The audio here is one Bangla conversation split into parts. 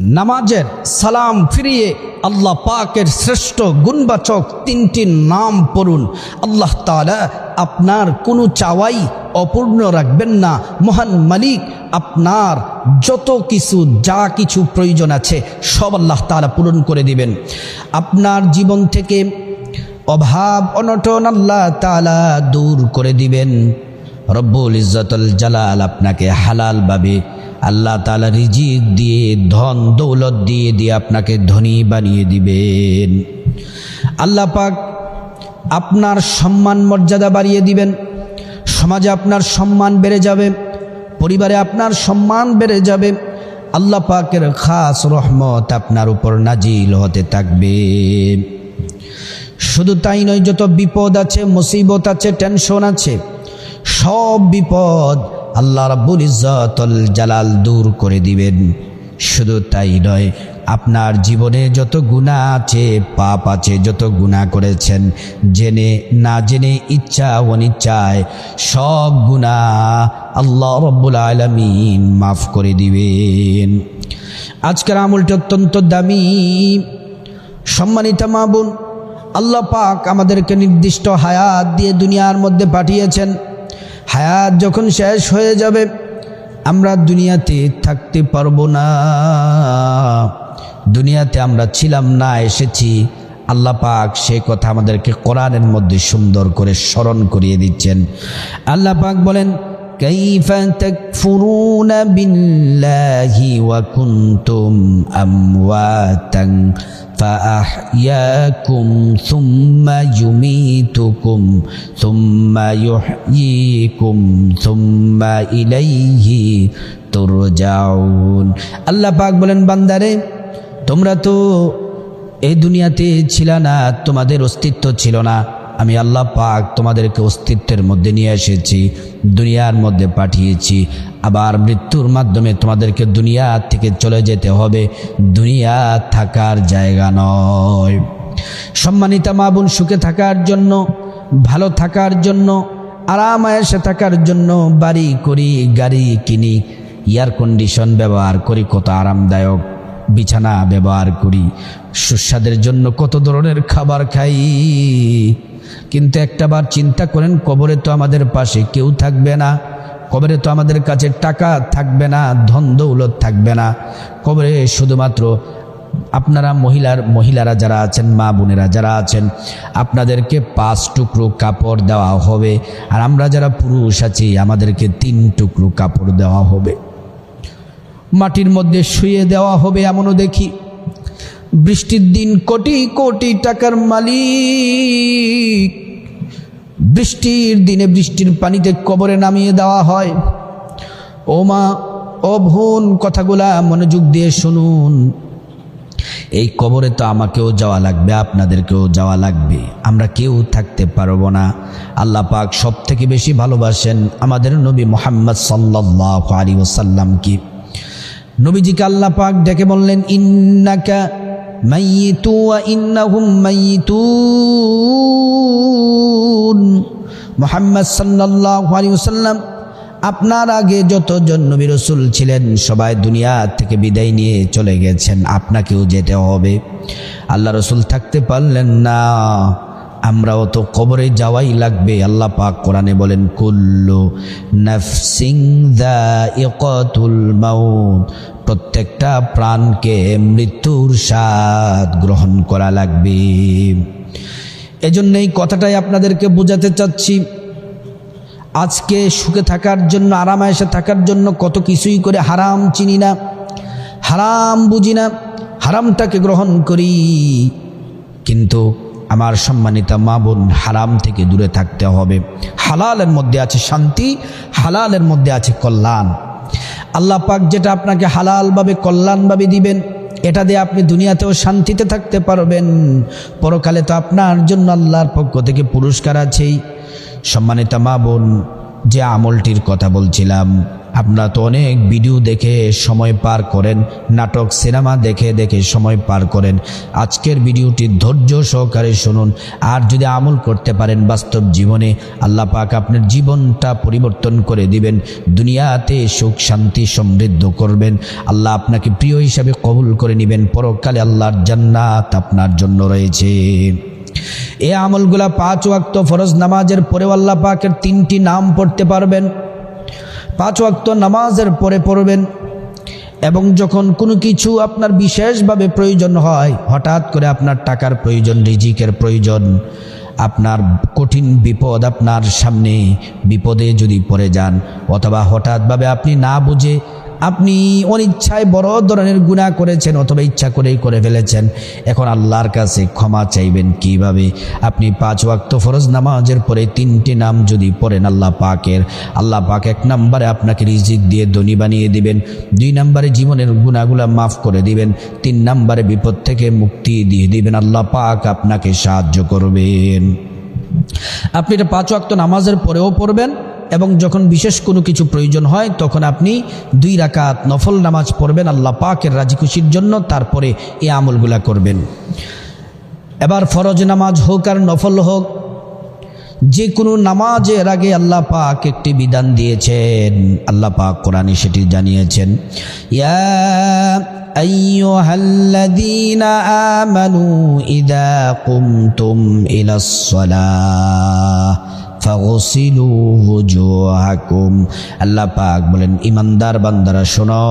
নামাজের সালাম ফিরিয়ে আল্লাহ পাকের শ্রেষ্ঠ গুণবাচক তিনটি নাম পড়ুন। আল্লাহ তালা আপনার কোনো চাওয়াই অপূর্ণ রাখবেন না। মহান মালিক আপনার যত কিছু, যা কিছু প্রয়োজন আছে সব আল্লাহ তাআলা পূরণ করে দিবেন। আপনার জীবন থেকে অভাব, অনটন আল্লাহ তাআলা দূর করে দিবেন। রব্বুল ইজ্জতুল জালাল আপনাকে হালালভাবে আল্লাহ তালা রিজিক দিয়ে, ধন দৌলত দিয়ে দিয়ে আপনাকে ধনী বানিয়ে দিবেন। আল্লাহ পাক আপনার সম্মান মর্যাদা বাড়িয়ে দিবেন। সমাজে আপনার সম্মান বেড়ে যাবে, পরিবারে আপনার সম্মান বেড়ে যাবে। আল্লাহ পাকের খাস রহমত আপনার উপর নাজিল হতে থাকবে। শুধু তাই নয়, যত বিপদ আছে, মুসিবত আছে, টেনশন আছে, সব বিপদ আল্লাহ রাব্বুল ইজ্জতুল জালাল দূর করে দিবেন। শুধু তাই নয়, আপনার জীবনে যত গুণা আছে, পাপ আছে, যত গুণা করেছেন, জেনে না জেনে ইচ্ছা অনিচ্ছায় সব গুণা আল্লাহ রব্বুল আলমিন মাফ করে দিবেন। আজকের আমলটি অত্যন্ত দামি। সম্মানিত মা বোন, আল্লাহ পাক আমাদেরকে নির্দিষ্ট হায়াত দিয়ে দুনিয়ার মধ্যে পাঠিয়েছেন। হায়াত যখন শেষ হয়ে যাবে, আমরা দুনিয়াতে থাকতে পারব না। দুনিয়াতে আমরা ছিলাম না, এসেছি। আল্লাহ পাক সে কথা আমাদেরকে কোরআনের মধ্যে সুন্দর করে স্মরণ করিয়ে দিচ্ছেন। আল্লাহ পাক বলেন كيف تكفرون بالله وكنتم أمواتا فأحياكم ثم يميتكم ثم يحييكم ثم إليه তুরজাউন আল্লাহ পাক বলেন বান্দারে তোমরা তো এই দুনিয়াতে ছিল না তোমাদের অস্তিত্ব ছিল না আমি আল্লাহ পাক তোমাদেরকে অস্তিত্বের মধ্যে নিয়ে এসেছি, দুনিয়ার মধ্যে পাঠিয়েছি। আবার মৃত্যুর মাধ্যমে তোমাদেরকে দুনিয়া থেকে চলে যেতে হবে। দুনিয়া থাকার জায়গা নয়। সম্মানিতা মা বোন, সুখে থাকার জন্য, ভালো থাকার জন্য আরাম আয়েসে থাকার জন্য বাড়ি করি, গাড়ি কিনি এয়ার কন্ডিশন ব্যবহার করি, কত আরামদায়ক, বিছানা ব্যবহার করি, সুস্বাদের জন্য কত ধরনের খাবার খাই। কিন্তু একটাবার চিন্তা করেন, কবরে তো আমাদের পাশে কেউ থাকবে না। কবরে তো আমাদের কাছে টাকা থাকবে না, ধন দৌলত থাকবে না। কবরে শুধুমাত্র আপনারা মহিলার, মহিলারা যারা আছেন, মা বোনেরা যারা আছেন, আপনাদেরকে পাঁচ টুকরো কাপড় দেওয়া হবে। আর আমরা যারা পুরুষ আছি, আমাদেরকে তিন টুকরো কাপড় দেওয়া হবে। মাটির মধ্যে শুয়ে দেওয়া হবে এমনও দেখি। বৃষ্টির দিন কোটি কোটি টাকার মালিক। বৃষ্টির দিনে বৃষ্টির পানিতে কবরে নামিয়ে দেওয়া হয়। ও মা, ও বোন, কথাগুলা মনোযোগ দিয়ে শুনুন। এই কবরে তো আমাকেও যাওয়া লাগবে, আপনাদেরকেও যাওয়া লাগবে। আমরা কেউ থাকতে পারব না। আল্লাহ পাক সব থেকে বেশি ভালোবাসেন আমাদের নবী মোহাম্মদ সাল্লাহ আলী ওসাল্লাম কি নবীজিকে আল্লাহ পাক ডেকে বললেন, ইন্নাকা মাইয়িতু ওয়া ইন্নাহুম মাইতুন। মুহাম্মদ সাল্লাল্লাহু আলাইহি ওয়াসাল্লাম, আপনার আগে যতজন নবী রসুল ছিলেন, সবাই দুনিয়া থেকে বিদায় নিয়ে চলে গেছেন। আপনাকেও যেতে হবে। আল্লাহ রসুল থাকতে পারলেন না। আমরাও তো কবরে যাওয়াই লাগবে, আল্লাহ পাক কোরআনে বলেন, কুল্লু নফসিং যায়িকাতুল মাউত প্রত্যেকটা প্রাণকে মৃত্যুর স্বাদ গ্রহণ করা লাগবে। এজন্য এই কথাটাই আপনাদেরকে বোঝাতে চাচ্ছি, আজকে সুখে থাকার জন্য আরামায়েসে থাকার জন্য কত কিছুই করে হারাম চিনি না, হারাম বুঝি না, হারামটাকে গ্রহণ করি। কিন্তু আমার সম্মানিতা মা বোন, হারাম থেকে দূরে থাকতে হবে। হালালের মধ্যে আছে শান্তি, হালালের মধ্যে আছে কল্যাণ। আল্লাহ পাক যেটা আপনাকে হালালভাবে, কল্যাণভাবে দিবেন, এটা দিয়ে আপনি দুনিয়াতেও শান্তিতে থাকতে পারবেন। পরকালে তো আপনার জন্য আল্লাহর পক্ষ থেকে পুরস্কার আছেই। সম্মানিতা মা বোন, যে আমলটির কথা বলছিলাম আপনারা তো অনেক ভিডিও দেখে সময় পার করেন, নাটক, সিনেমা দেখে দেখে সময় পার করেন। আজকের ভিডিওটি ধৈর্য সহকারে শুনুন। আর যদি আমল করতে পারেন বাস্তব জীবনে, আল্লাহ পাক আপনার জীবনটা পরিবর্তন করে দিবেন, দুনিয়াতে সুখ, শান্তি, সমৃদ্ধ করবেন। আল্লাহ আপনাকে প্রিয় হিসাবে কবুল করে নেবেন। পরকালে আল্লাহর জান্নাত আপনার জন্য রয়েছে। এই আমলগুলা পাঁচ ওয়াক্ত ফরজ নামাজের পরেও আল্লাহ পাকের তিনটি নাম পড়তে পারবেন। পাঁচ ওয়াক্ত নামাজের পরে পড়বেন এবং যখন কোনো কিছু আপনার বিশেষভাবে প্রয়োজন হয়, হঠাৎ করে আপনার টাকার প্রয়োজন, রিজিকের প্রয়োজন, আপনার কঠিন বিপদ আপনার সামনে বিপদে যদি পড়ে যান, অথবা হঠাৎভাবে আপনি না বুঝে আপনি অনিচ্ছায় বড় ধরনের গুণা করেছেন অথবা ইচ্ছা করেই করে ফেলেছেন। এখন আল্লাহর কাছে ক্ষমা চাইবেন কীভাবে? আপনি পাঁচ ওয়াক্ত ফরজ নামাজের পরে তিনটি নাম যদি পড়েন আল্লাহ পাকের, আল্লাহ পাক এক নম্বরে আপনাকে রিজিক দিয়ে ধনী বানিয়ে দিবেন, দুই নম্বরে জীবনের গুণাগুলা মাফ করে দিবেন, তিন নম্বরে বিপদ থেকে মুক্তি দিয়ে দিবেন, আল্লাহ পাক আপনাকে সাহায্য করবেন। আপনি এটা পাঁচ ওয়াক্ত নামাজের পরেও পড়বেন এবং যখন বিশেষ কোনো কিছু প্রয়োজন হয় তখন আপনি দুই রাকাত নফল নামাজ পড়বেন আল্লাহ পাকের রাজি খুশির জন্য তারপরে এই আমলগুলা করবেন এবার ফরজ নামাজ হোক আর নফল হোক যে কোনো নামাজের আগে আল্লাহ পাক একটি বিধান দিয়েছেন আল্লাহ পাক কোরআনে সেটি জানিয়েছেন ইয়া أيها الذين آمنوا إذا قمتم إلى الصلاة ফাগসিলু ওজুহাকুম আল্লাহ পাক বলেন, ইমানদার বান্দারা, শোনো,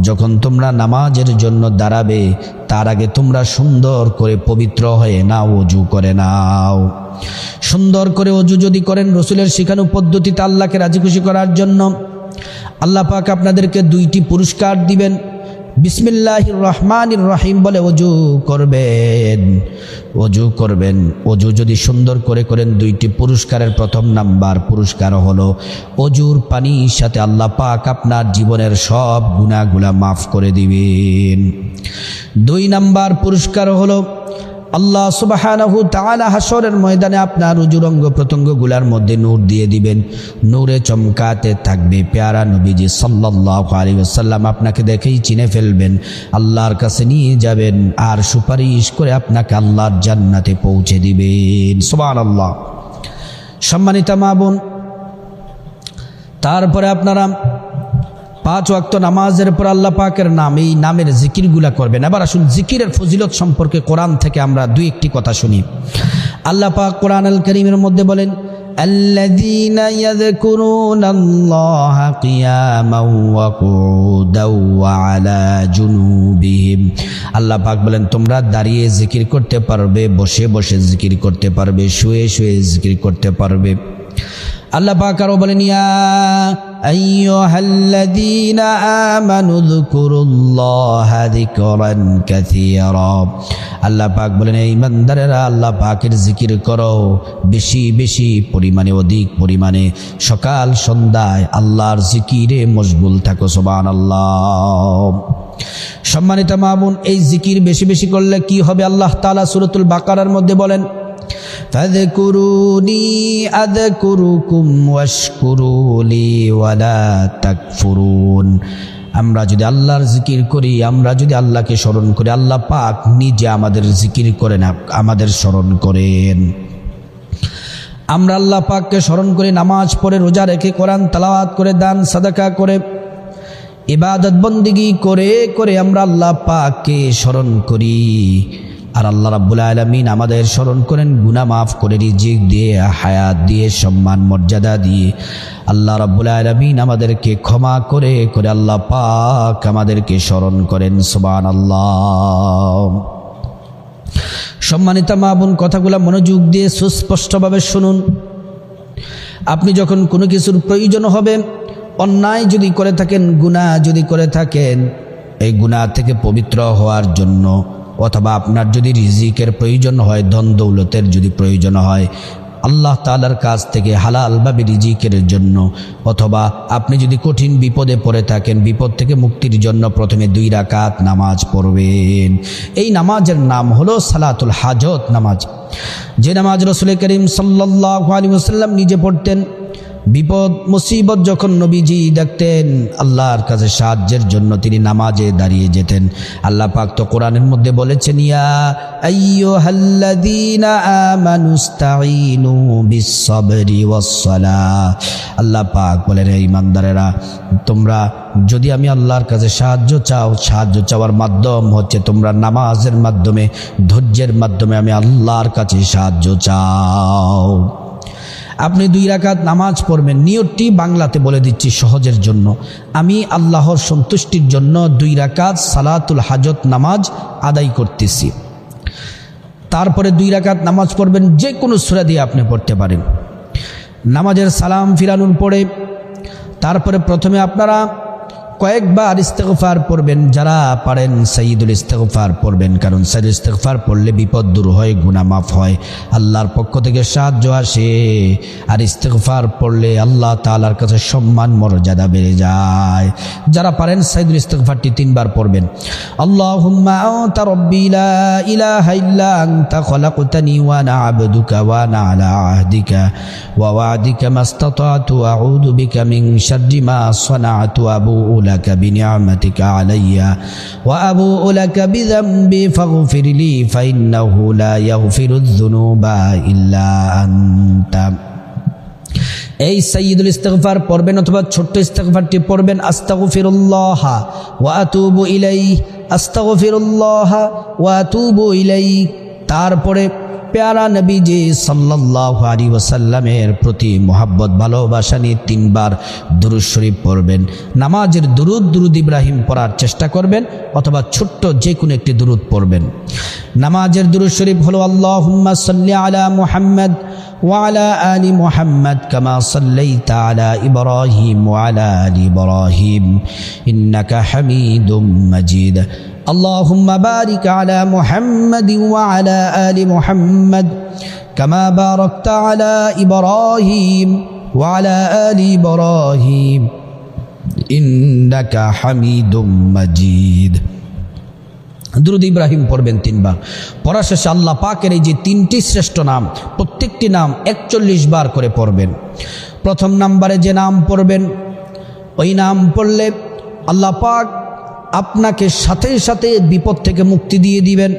যখন তোমরা নামাজের জন্য দাঁড়াবে, তার আগে তোমরা সুন্দর করে পবিত্র হয়ে নাও অজু করে নাও। সুন্দর করে অজু যদি করেন, রসুলের শিখানো পদ্ধতিতে আল্লাহকে রাজি খুশি করার জন্য আল্লাহ পাক আপনাদেরকে দুইটি পুরস্কার দিবেন। বিসমিল্লাহ রহমান রহিম বলে অজু করবেন। অজু করবেন। অজু যদি সুন্দর করে করেন, দুইটি পুরস্কারের প্রথম নাম্বার পুরস্কার হলো অজুর পানির সাথে আল্লাহ পাক আপনার জীবনের সব গুণাগুলা মাফ করে দিবেন। দুই নাম্বার পুরস্কার হলো আল্লাহ তাআলা হাসরের ময়দানে আপনার উজুরঙ্গ প্রত্যঙ্গগুলার মধ্যে নূর দিয়ে দিবেন। নূরে চমকাতে থাকবে পেয়ারা নবীজি আলাইহি ওয়াসাল্লাম আপনাকে দেখেই চিনে ফেলবেন। আল্লাহর কাছে নিয়ে যাবেন আর সুপারিশ করে আপনাকে আল্লাহর জান্নাতে পৌঁছে দিবেন। সুবহানাল্লাহ। সম্মানিতা মা বোন, তারপরে আপনারা পাঁচ ওয়াক্ত নামাজের পর আল্লাহ পাকের নাম এই নামের জিকিরগুলা করবেন এবার আসুন জিকিরের ফজিলত সম্পর্কে কোরআন থেকে আমরা দুই একটি কথা শুনি আল্লাহ পাক কোরআন আল করিমের মধ্যে বলেন الذين يذكرون الله قياما وقعودا وعلى جنوبهم আল্লাহ পাক বলেন তোমরা দাঁড়িয়ে জিকির করতে পারবে বসে বসে জিকির করতে পারবে শুয়ে শুয়ে জিকির করতে পারবে আল্লাহ পাক আরো বলেন ইয়া আইয়ুহাল্লাযীনা আমানু যকুরুল্লাহা যিকরান কাসীরা আল্লাহ পাক বলেন, এই ইমানদারেরা আল্লাহ পাকের জিকির করো বেশি বেশি পরিমাণে, অধিক পরিমাণে। সকাল সন্ধ্যায় আল্লাহর জিকিরে মশগুল থাকো, সুবহানাল্লাহ। সম্মানিত মামুন এই জিকির বেশি বেশি করলে কি হবে? আল্লাহ তাআলা সুরতুল বাকারার মধ্যে বলেন فاذكروني أذكركم واشكروا لي ولا تكفرون আমরা যদি আল্লাহর জিকির করি আমরা যদি আল্লাহকে স্মরণ করি আল্লাহ পাক নিজে আমাদের জিকির করেন আমাদের স্মরণ করেন আমরা আল্লাহ পাককে স্মরণ করে নামাজ পড়ে রোজা রেখে কোরআন তালাওয়াত করে দান সাদাকা করে ইবাদত বন্দিগি করে করে আমরা আল্লাহ পাককে স্মরণ করি আর আল্লাহ রাব্বুল আলমিন আমাদের স্মরণ করেন গুনা মাফ করে, রিজিক দিয়ে, হায়াত দিয়ে, সম্মান, মর্যাদা দিয়ে। আল্লাহ রাব্বুল আলমিন আমাদেরকে ক্ষমা করে করে আল্লাহ পাক আমাদেরকে স্মরণ করেন সুবান আল্লাহ সম্মানিত কথাগুলো মনোযোগ দিয়ে সুস্পষ্টভাবে শুনুন। আপনি যখন কোনো কিছুর প্রয়োজন হবে, অন্যায় যদি করে থাকেন, গুনাহ যদি করে থাকেন, এই গুনাহ থেকে পবিত্র হওয়ার জন্য অথবা আপনার যদি রিজিকের প্রয়োজন হয়, ধন দৌলতের যদি প্রয়োজন হয়, আল্লাহ তালার কাছ থেকে হালালভাবে রিজিকের জন্য, অথবা আপনি যদি কঠিন বিপদে পড়ে থাকেন, বিপদ থেকে মুক্তির জন্য প্রথমে দুই রাকাত নামাজ পড়বেন। এই নামাজের নাম হলো সালাতুল হাজত নামাজ। যে নামাজ রসুল করিম সাল্লাহ আলী ওসাল্লাম নিজে পড়তেন বিপদ, মুসিবত যখন নবীজি দেখতেন, আল্লাহর কাছে সাহায্যের জন্য তিনি নামাজে দাঁড়িয়ে যেতেন। আল্লাহ পাক তো কোরআনের মধ্যে বলেছেন, ইয়া আল্লাহ পাক বলেন ইমানদারেরা তোমরা যদি আমি আল্লাহর কাছে সাহায্য চাও, সাহায্য চাওয়ার মাধ্যম হচ্ছে তোমরা নামাজের মাধ্যমে, ধৈর্যের মাধ্যমে আমি আল্লাহর কাছে সাহায্য চাও। আপনি দুই রাকাত নামাজ পড়বেন। নিয়তটি বাংলাতে বলে দিচ্ছি সহজের জন্য। আমি আল্লাহর সন্তুষ্টির জন্য দুই রাকাত সালাতুল হাজত নামাজ আদায় করতেছি। তারপরে দুই রাকাত নামাজ পড়বেন যে কোনো সুরা দিয়ে আপনি পড়তে পারেন। নামাজের সালাম ফিরানুন পড়ে তারপরে প্রথমে আপনারা কয়েকবার ইস্তেগফার পড়বেন, যারা পারেন সাইদুল ইস্তেগফার পড়বেন, কারণ সাইদুল ইস্তেগফার পড়লে বিপদ দূর হয় গুণা মাফ হয়। আল্লাহর পক্ষ থেকে সাহায্য আসে, আর ইস্তেগফার পড়লে আল্লাহ তালার কাছে সম্মান, মর্যাদা বেড়ে যায়। যারা পারেন সাইদুল ইস্তেগফারটি তিনবার পড়বেন। আল্লাহুম্মা আনতা রাব্বি লা ইলাহা ইল্লা আনতা, খলাকতানি ওয়া আনা আবদুকা ওয়া আনা আলা আহদিকা ওয়া ওয়াদিকা মাস্তাতাতু আউযু বিকা মিন শাররি মা সানাতু আবুউ لك بنعمتك علي وأبوء لك بذنبي فاغفر لي فإنه لا يغفر الذنوب إلا أنت এই সাইয়দুল ইস্তেগফার পড়বেন অথবা ছোট্ট ইস্তেগফারটি পড়বেন আস্তাগফিরুল্লাহ ওয়া আতুবু ইলাইহি আস্তাগফিরুল্লাহ ওয়া আতুবু ইলাইহি তারপরে পেয়ারা নবীজি সাল্লাল্লাহু আলাইহি ওয়াসাল্লামের প্রতি মোহাব্বত ভালোবাসা নিয়ে তিনবার দুরুদ শরীফ পড়বেন নামাজের দুরুদ দুরুদ ইব্রাহিম পড়ার চেষ্টা করবেন অথবা ছোট্ট যে কোনো একটি দুরুদ পড়বেন নামাজের দুরুদ শরীফ হলো আল্লাহুম্মা সাল্লি আলা মুহাম্মদ وعلى آل محمد كما صليت على إبراهيم وعلى آل إبراهيم إنك حميد مجيد اللهم بارك على محمد وعلى آل محمد كما باركت على إبراهيم وعلى آل إبراهيم إنك حميد مجيد দুরুদ ইব্রাহিম পড়বেন তিনবার পড়া শেষে আল্লাহ পাকের এই যে তিনটি শ্রেষ্ঠ নাম প্রত্যেকটি নাম একচল্লিশ বার করে পড়বেন প্রথম নাম্বারে যে নাম পড়বেন ওই নাম পড়লে আল্লাহ পাক আপনাকে সাথে সাথে বিপদ থেকে মুক্তি দিয়ে দিবেন।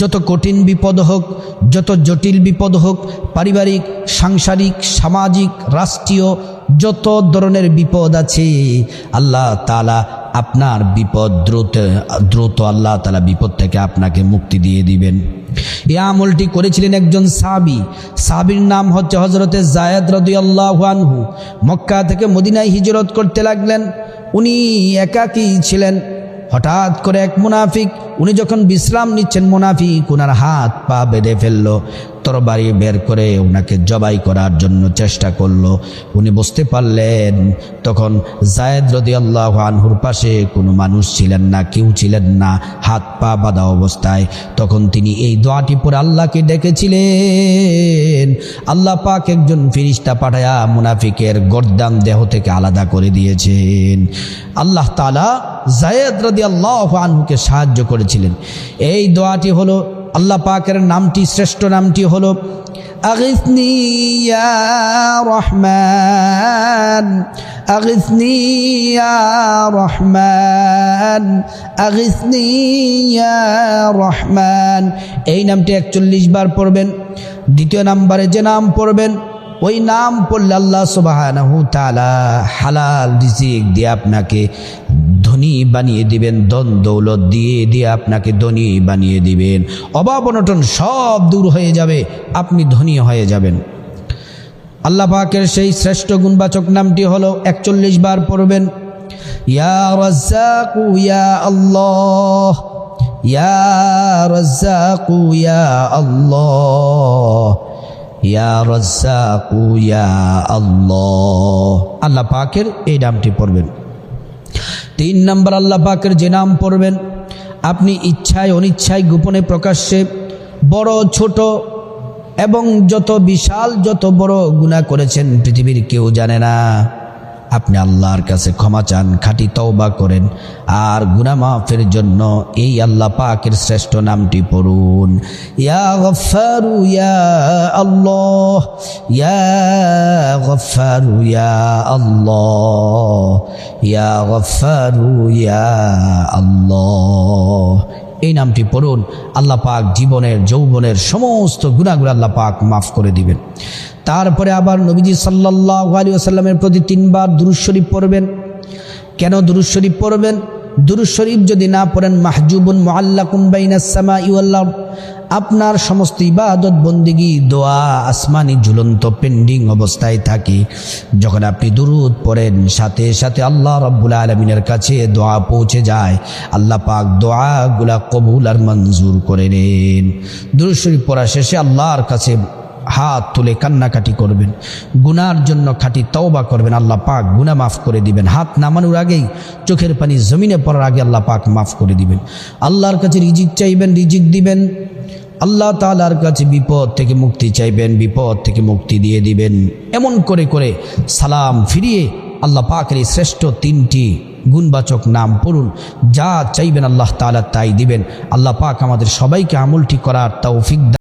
যত কঠিন বিপদ হোক, যত জটিল বিপদ হোক, পারিবারিক, সাংসারিক, সামাজিক, রাষ্ট্রীয়, যত ধরনের বিপদ আছে, আল্লাহ তালা আপনার বিপদ দ্রুত দ্রুত আল্লাহ তালা বিপদ থেকে আপনাকে মুক্তি দিয়ে দিবেন। এই আমলটি করেছিলেন একজন সাবি সাবির নাম হচ্ছে হজরতে জায়দ রদি আনহু। মক্কা থেকে মদিনায় হিজরত করতে লাগলেন। উনি একাকী ছিলেন। হঠাৎ করে এক মুনাফিক, উনি যখন বিশ্রাম নিচ্ছেন, মুনাফিক ওনার হাত পা বেঁধে ফেলল। তরবারি বের করে ওনাকে জবাই করার জন্য চেষ্টা করল। উনি বুঝতে পারলেন, তখন জায়েদ রদি আল্লাহ আনহুর পাশে কোনো মানুষ ছিলেন না, কেউ ছিলেন না, হাত পা বাঁধা অবস্থায়। তখন তিনি এই দোয়াটি পরে আল্লাহকে ডেকেছিলেন। আল্লাহ পাক একজন ফিরিস্তা পাঠায়া মুনাফিকের গর্দান দেহ থেকে আলাদা করে দিয়েছেন। আল্লাহ তালা জায়েদ রদি আল্লাহ আনহুকে সাহায্য করেছিলেন। এই দোয়াটি হলো আল্লাহ পাকের নামটি, শ্রেষ্ঠ নামটি হল রহমান রহমান রহমান। এই নামটি একচল্লিশ বার পড়বেন। দ্বিতীয় নাম্বারে যে নাম পড়বেন ওই নাম পড়লে আল্লাহ তালা হালাল রিজিক দিয়ে আপনাকে ধনী বানিয়ে দিবেন দন দৌলত দিয়ে দিয়ে আপনাকে ধনী বানিয়ে দিবেন। অভাব অনটন সব দূর হয়ে যাবে, আপনি ধনী হয়ে যাবেন। আল্লাহ পাকের সেই শ্রেষ্ঠ গুণবাচক নামটি হলো একচল্লিশ বার পড়বেন, ইয়া ইয়া আল্লাহ ইয়া আল্লাহ। আল্লাহ। পাকের এই নামটি পড়বেন। তিন নম্বর আল্লাহ পাকের যে নাম পড়বেন, আপনি ইচ্ছায় অনিচ্ছায় গোপনে প্রকাশ্যে বড়, ছোট এবং যত বিশাল, যত বড় গুণা করেছেন, পৃথিবীর কেউ জানে না। আপনি আল্লাহর কাছে ক্ষমা চান, খাঁটি তওবা করেন, আর গুনাহ মাফের জন্য এই আল্লাহ পাকের শ্রেষ্ঠ নামটি পড়ুন। ইয়া গফারু ইয়া আল্লাহ, ইয়া গফারু ইয়া আল্লাহ, ইয়া গফারু ইয়া আল্লাহ। এই নামটি পড়ুন। আল্লাহ পাক জীবনের, যৌবনের সমস্ত গুণাগুলো আল্লাহ পাক মাফ করে দিবেন। তারপরে আবার নবীজি সাল্লাহ আলী আসাল্লামের প্রতি তিনবার দুরুশ্বরী পড়বেন। কেন দুরুশ্বরী পড়বেন? দুরুজ শরীফ যদি না পড়েন, মাহজুবুন মোয়াল্লাকুম বাইনাসমা ইউল্লাহ আপনার সমস্ত ইবাদত, বন্দিগি, দোয়া, আসমানি ঝুলন্ত পেন্ডিং অবস্থায় থাকে। যখন আপনি দুরুদ পড়েন, সাথে সাথে আল্লাহ রব্বুল আলমিনের কাছে দোয়া পৌঁছে যায়। আল্লাহ পাক দোয়াগুলা কবুল আর মঞ্জুর করে নেন। দুরুদ শরীফ পড়া শেষে আল্লাহর কাছে হাত তুলে কান্নাকাটি করবেন। গুনার জন্য খাঁটি তওবা করবেন, আল্লাহ পাক গুনা মাফ করে দিবেন। হাত নামানোর আগেই চোখের পানি জমিনে পড়ার আগে আল্লাহ পাক মাফ করে দিবেন। আল্লাহর কাছে রিজিক চাইবেন, রিজিক দিবেন। আল্লাহ তালার কাছে বিপদ থেকে মুক্তি চাইবেন, বিপদ থেকে মুক্তি দিয়ে দিবেন। এমন করে করে সালাম ফিরিয়ে আল্লাহ পাকের এই শ্রেষ্ঠ তিনটি গুণবাচক নাম পড়ুন। যা চাইবেন আল্লাহ তালা তাই দিবেন। আল্লাহ পাক আমাদের সবাইকে আমলটি করার তৌফিক